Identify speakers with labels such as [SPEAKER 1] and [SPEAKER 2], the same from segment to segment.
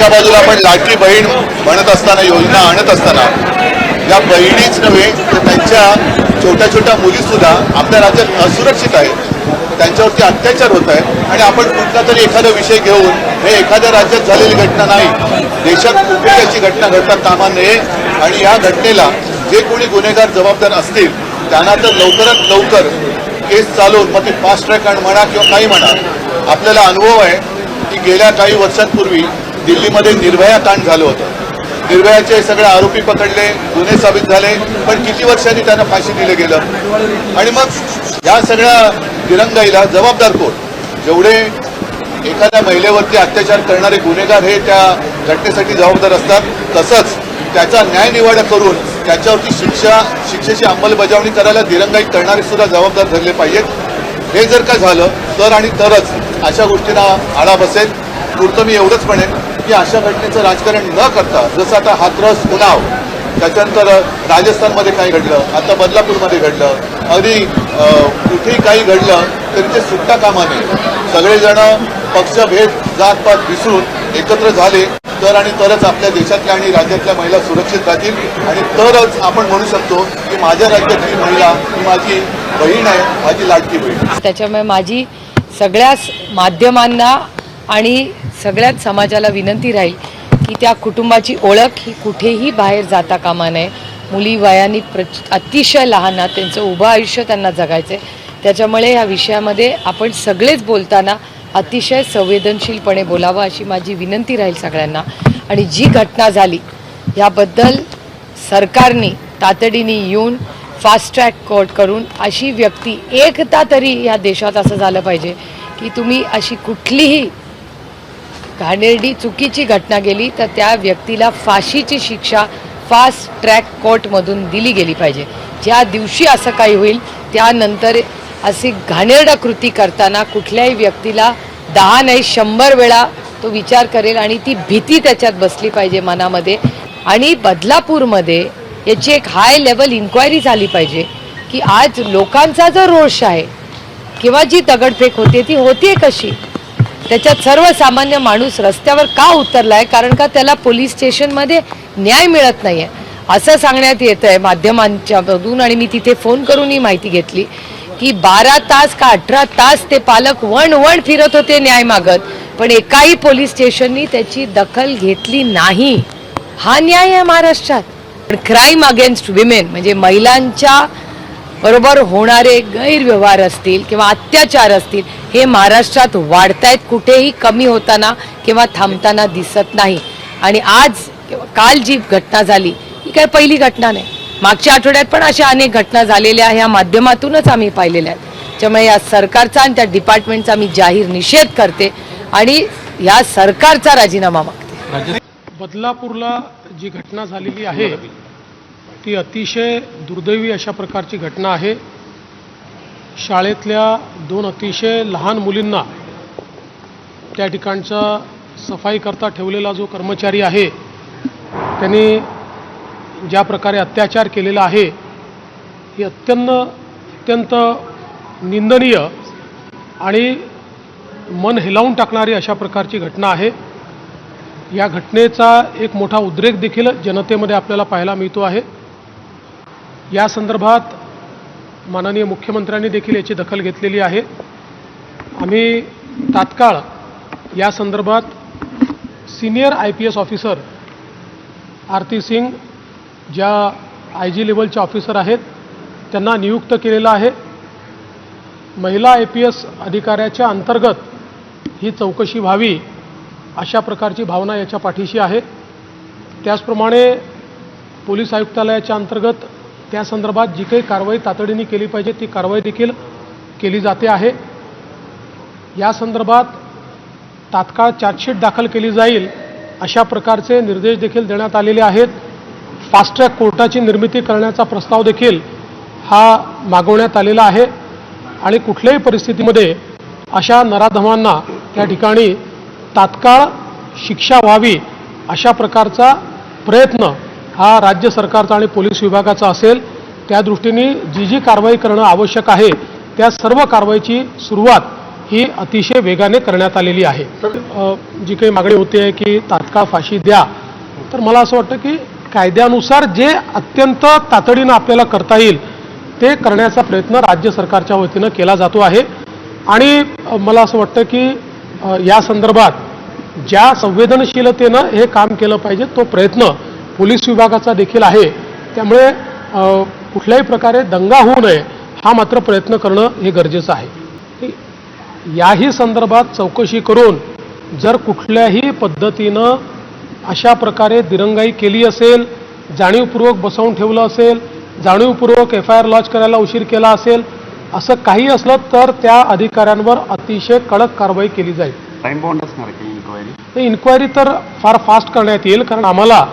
[SPEAKER 1] एका बाजूला आपण लाडकी बहीण म्हणत असताना योजना आणत असताना या बहिणीच नव्हे तर त्यांच्या छोट्या छोट्या मुलीसुद्धा आपल्या राज्यात असुरक्षित आहेत. त्यांच्यावरती अत्याचार होत आहे आणि आपण कुठला तरी एखादा विषय घेऊन हे एखाद्या राज्यात झालेली घटना नाही. देशात कुठे त्याची घटना घडता कामा नये. आणि या घटनेला जे कोणी गुन्हेगार जबाबदार असतील त्यांना तर लवकरात लवकर केस चालवून मग ते फास्ट ट्रॅक म्हणा किंवा काही म्हणा आपल्याला अनुभव आहे की गेल्या काही वर्षांपूर्वी दिल्लीमध्ये निर्भया कांड झालं होतं. निर्भयाचे सगळे आरोपी पकडले गुन्हे साबित झाले पण किती वर्षांनी त्यांना फाशी दिलं गेलं? आणि मग या सगळ्या दिरंगाईला जबाबदार कोण? जेवढे एखाद्या महिलेवरती अत्याचार करणारे गुन्हेगार हे त्या घटनेसाठी जबाबदार असतात तसंच त्याचा न्याय निवाडा करून त्याच्यावरती शिक्षा शिक्षेची अंमलबजावणी करायला दिरंगाई करणारे सुद्धा जबाबदार धरले पाहिजेत. हे जर का झालं तर आणि तरच अशा गोष्टींना आळा बसेल. पुरतं मी एवढंच म्हणेन की अशा घटनेचं राजकारण न करता जसं आता हाथरस उन्हाव त्याच्यानंतर राजस्थानमध्ये काय घडलं आता बदलापूरमध्ये घडलं अगदी कुठेही काही घडलं तरी ते सुट्टा कामा नये सगळेजण पक्षभेद जातपात विसरून एकत्र झाले तर आणि तरच आपल्या देशातल्या आणि राज्यातल्या महिला सुरक्षित राहतील. आणि तरच आपण म्हणू शकतो की माझ्या राज्यातली महिला ही माझी बहीण आहे माझी लाडकी बहीण.
[SPEAKER 2] त्याच्यामुळे माझी सगळ्याच माध्यमांना आणि सगळ्याच समाजाला विनंती राहील की त्या कुटुंबाची ओळख ही कुठेही बाहेर जाता कामा नये. मुली वयाने प्र अतिशय लहान त्यांचं उभं आयुष्य त्यांना जगायचं आहे त्याच्यामुळे ह्या विषयामध्ये आपण सगळेच बोलताना अतिशय संवेदनशीलपणे बोलावं अशी माझी विनंती राहील सगळ्यांना. आणि जी घटना झाली याबद्दल सरकारने तातडीने येऊन फास्ट ट्रॅक कोर्ट करून अशी व्यक्ती एकदा तरी या देशात असं झालं पाहिजे की तुम्ही अशी कुठलीही घाणेरडी चुकीची घटना गेली तर त्या व्यक्तीला फाशीची शिक्षा फास्ट ट्रॅक कोर्टमधून दिली गेली पाहिजे. ज्या दिवशी असं काही होईल त्यानंतर अशी घाणेरडा कृती करताना कुठल्याही व्यक्तीला दहा नाही शंभर वेळा तो विचार करेल आणि ती भीती त्याच्यात बसली पाहिजे मनामध्ये. आणि बदलापूरमध्ये याची एक हाय लेवल इन्क्वायरी झाली पाहिजे की आज लोकांचा जो रोष आहे किंवा जी दगडफेक होते ती होते कशी? त्याच्यात सर्वसामान्य माणूस रस्त्यावर का उतरलाय? कारण का त्याला पोलीस स्टेशनमध्ये न्याय मिळत नाहीये. असं सांगण्यात येत आहे माध्यमांच्यामधून आणि मी तिथे फोन करून ही माहिती घेतली की बारा तास का अठरा तास ते पालक वण वण फिरत होते न्याय मागत पण एकाही पोलीस स्टेशननी त्याची दखल घेतली नाही. हा न्याय आहे महाराष्ट्रात. पण क्राईम अगेन्स्ट विमेन म्हणजे महिलांच्या बरोबर होणारे गैरव्यवहार असतील किंवा अत्याचार असतील हे महाराष्ट्रात वाढतायत. कुठेही कमी होताना किंवा थांबताना दिसत नाही. आणि आज काल जी घटना झाली ही काय पहिली घटना नाही. मागच्या आठवड्यात पण अशा अनेक घटना झालेल्या ह्या माध्यमातूनच आम्ही पाहिलेल्या आहेत. त्यामुळे या सरकारचा आणि त्या डिपार्टमेंटचा मी जाहीर निषेध करते आणि या सरकारचा राजीनामा मागते.
[SPEAKER 3] बदलापूरला जी घटना झालेली आहे ती अतिशय दुर्दैवी अशा प्रकारची घटना आहे. शाळेतल्या दोन अतिशय लहान मुलींना त्या ठिकाणचा सफाईकरता ठेवलेला जो कर्मचारी आहे त्यांनी ज्या प्रकारे अत्याचार केलेला आहे ही अत्यंत अत्यंत निंदनीय आणि मन हेलावून टाकणारी अशा प्रकारची घटना आहे. या घटनेचा एक मोठा उद्रेक देखील जनतेमध्ये आपल्याला पाहायला मिळतो आहे. या संदर्भात माननीय मुख्यमंत्र्यांनी देखील याची दखल घेतलेली आहे. आम्ही तात्काळ या संदर्भात senior I P S officer Aarti Singh ज्या आय जी लेवलचे ऑफिसर आहेत त्यांना नियुक्त केलेलं आहे. महिला आय पी एस अधिकाऱ्याच्या अंतर्गत ही चौकशी व्हावी अशा प्रकारची भावना याच्या पाठीशी आहे. त्याचप्रमाणे पोलीस आयुक्तालयाच्या अंतर्गत त्या संदर्भात जी काही कारवाई तातडीने केली पाहिजे ती कारवाई देखील केली जाते आहे. या संदर्भात तात्काळ चार्जशीट दाखल केली जाईल अशा प्रकारचे निर्देश देखील देण्यात आलेले आहेत. फास्ट ट्रॅक कोर्टाची निर्मिती करण्याचा प्रस्ताव देखील हा मागवण्यात आलेला आहे. आणि कुठल्याही परिस्थितीमध्ये अशा नराधमांना त्या ठिकाणी तात्काळ शिक्षा व्हावी अशा प्रकारचा प्रयत्न हा राज्य सरकारचा आणि पोलीस विभागाचा असेल त्या दृष्टीने जी जी कारवाई करणं आवश्यक आहे त्या सर्व कारवाईची सुरुवात ही अतिशय वेगाने करण्यात आलेली आहे. जी काही मागणी होती आहे की तात्काळ फाशी द्या तर मला असं वाटतं की कायद्यानुसार जे अत्यंत तातडीनं आपल्याला करता येईल ते करण्याचा प्रयत्न राज्य सरकारच्या वतीनं केला जातो आहे. आणि मला असं वाटतं की या संदर्भात ज्या संवेदनशीलतेनं हे काम केलं पाहिजे तो प्रयत्न पोलीस विभागाचा देखील आहे. त्यामुळे कुठल्याही प्रकारे दंगा होऊ नये हा मात्र प्रयत्न करणं हे गरजेचं आहे. याही संदर्भात चौकशी करून जर कुठल्याही पद्धतीनं अशा प्रकारे दिरंगाई केली असेल जाणीवपूर्वक बसवून ठेवलं असेल जाणीवपूर्वक एफ आय आर लॉन्च करायला उशीर केला असेल असं काही असलं तर त्या अधिकाऱ्यांवर अतिशय कडक कारवाई केली जाईल.
[SPEAKER 4] टाइम असणार इन्क्वायरी
[SPEAKER 3] तर फार फास्ट करण्यात येईल कारण आम्हाला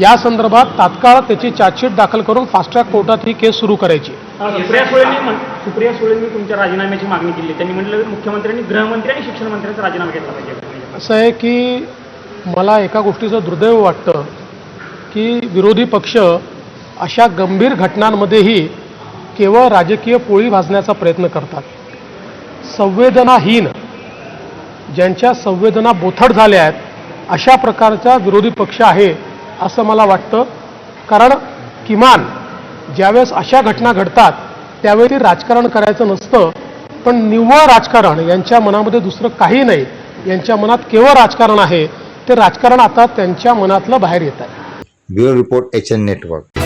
[SPEAKER 3] या संदर्भात तात्काळ त्याची चार्जशीट दाखल करून फास्ट ट्रॅक कोर्टात ही केस सुरू करायची.
[SPEAKER 5] सुप्रिया सुळेंनी सुप्रिया सुळेंनी तुमच्या राजीनाम्याची मागणी केली. त्यांनी म्हटलं की मुख्यमंत्र्यांनी गृहमंत्री आणि शिक्षण मंत्र्यांचा राजीनामा घेतला पाहिजे.
[SPEAKER 3] असं आहे की मला एका गोष्टीचं दुर्दैव वाटतं की विरोधी पक्ष अशा गंभीर घटनांमध्येही केवळ राजकीय पोळी भाजण्याचा प्रयत्न करतात. संवेदनाहीन ज्यांच्या संवेदना बोथट झाल्या आहेत अशा प्रकारचा विरोधी पक्ष आहे असं मला वाटतं. कारण किमान ज्यावेळेस अशा घटना घडतात त्यावेळी राजकारण करायचं नसतं. पण निव्वळ राजकारण यांच्या मनामध्ये दुसरं काही नाही. यांच्या मनात केवळ राजकारण आहे. ते राजकारण आता त्यांच्या मनातलं बाहेर येत आहे.
[SPEAKER 6] Bureau report H N network.